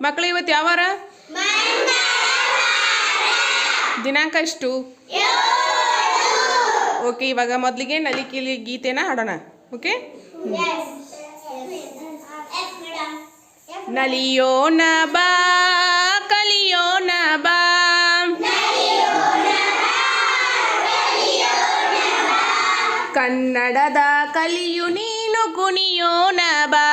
ಮಕ್ಕಳು ಇವತ್ತು ಯಾವಾರ? ದಿನಾಂಕಷ್ಟು ದಿನಾಂಕ ಎಷ್ಟು ಓಕೆ ಇವಾಗ ಮೊದಲಿಗೆ ನಲಿಕಿಲಿ ಗೀತೆನ ಹಾಡೋಣ. ಓಕೆ ನಲಿಯೋ ಬಾ ಕಲಿಯೋನ ಬಾ ಕನ್ನಡದ ಕಲಿಯು ನೀನು ಕುಣಿಯೋನ ಬಾ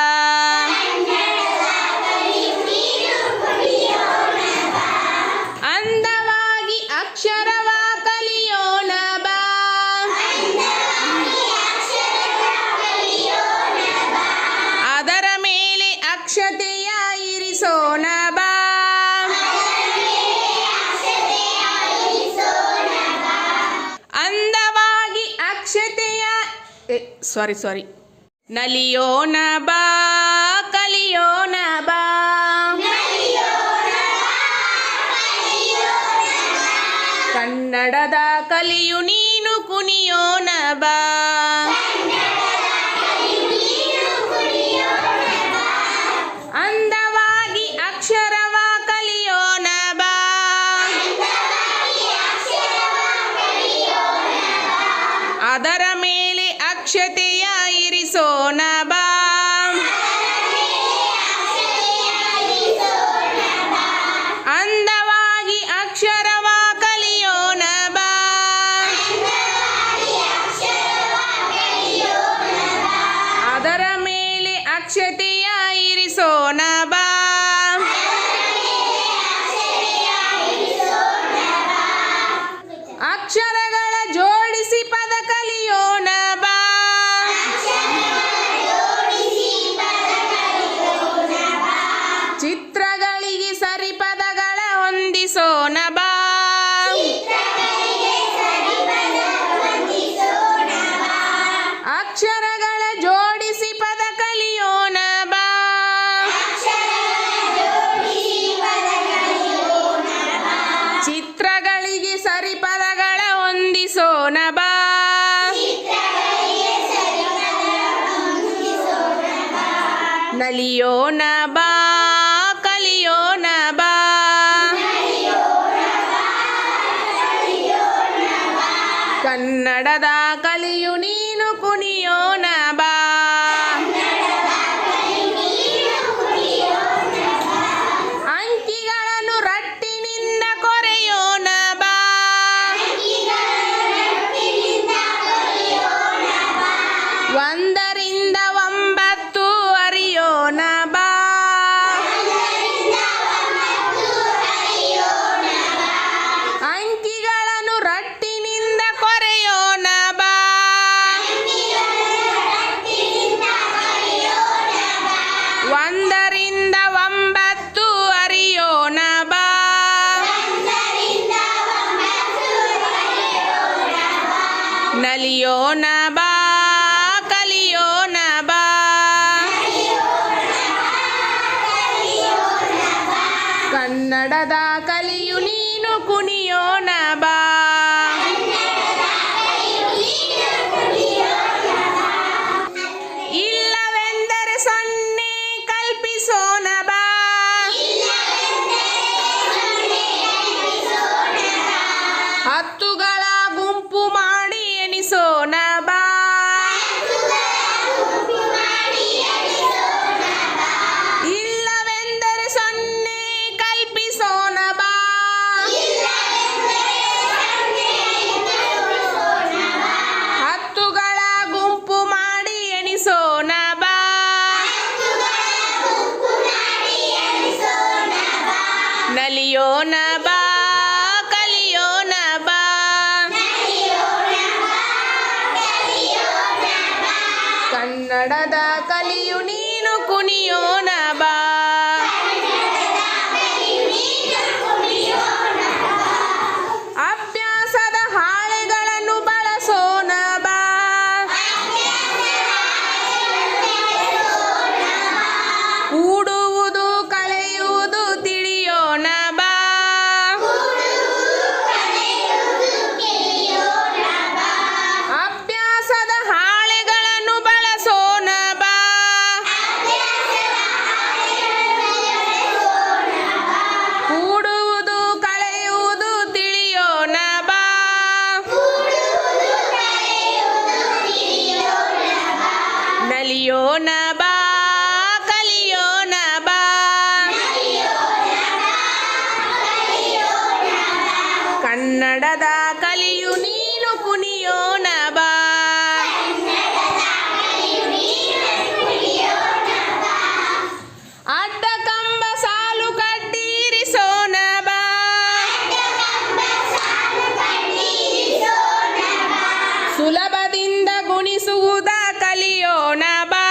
ಅಕ್ಷತೆಯ ಇರಿಸೋಣ ಬಾ. ಅಂದವಾಗಿ ಅಕ್ಷತೆಯ ಸಾರಿ ಸಾರಿ ನಲಿಯೋಣ ಬಾ. रक्षते na liona ba? Oh no. ಕಲಿಯೋಣ ಬಾ ಕಲಿಯೋಣ ಬಾ ಕನ್ನಡದ ಕಲಿಯು ನೀನು ಕುಣಿಯೋಣ ಗುಣಿಸುವುದ ಕಲಿಯೋಣ ಬಾ.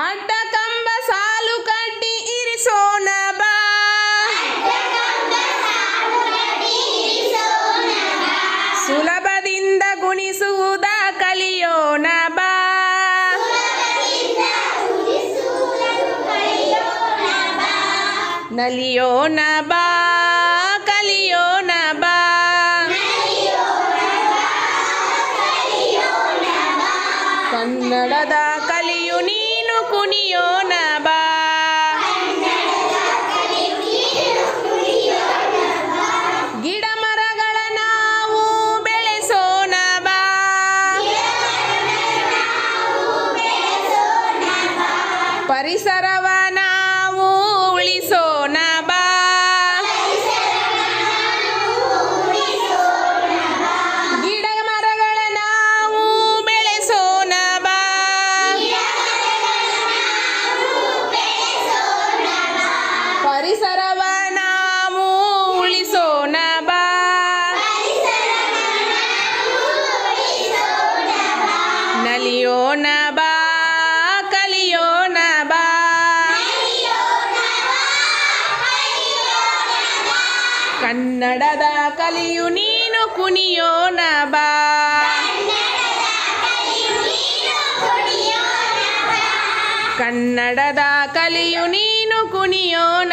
ಅಡ್ಡ ಕಂಬ ಸಾಲು ಕಟ್ಟಿ ಇರಿಸೋಣ ಬಾ. ಸುಲಭದಿಂದ ಗುಣಿಸುವುದ ಕಲಿಯೋಣ ಬಾ. ನಲಿಯೋಣ ಬಾ ಕಲಿಯೋಣ ಕನ್ನಡದ ಪರಿಸರವ ನಾವು ಉಳಿಸೋಣ ಬಾ. ನಲಿಯೋಣ ಬಾ ಬಾ. ಕನ್ನಡದ ಕಲಿಯು ನೀನು ಕುಣಿಯೋಣ ಬಾ. ಕನ್ನಡದ ಕಲಿಯು ನೀನು ಕುಣಿಯೋಣ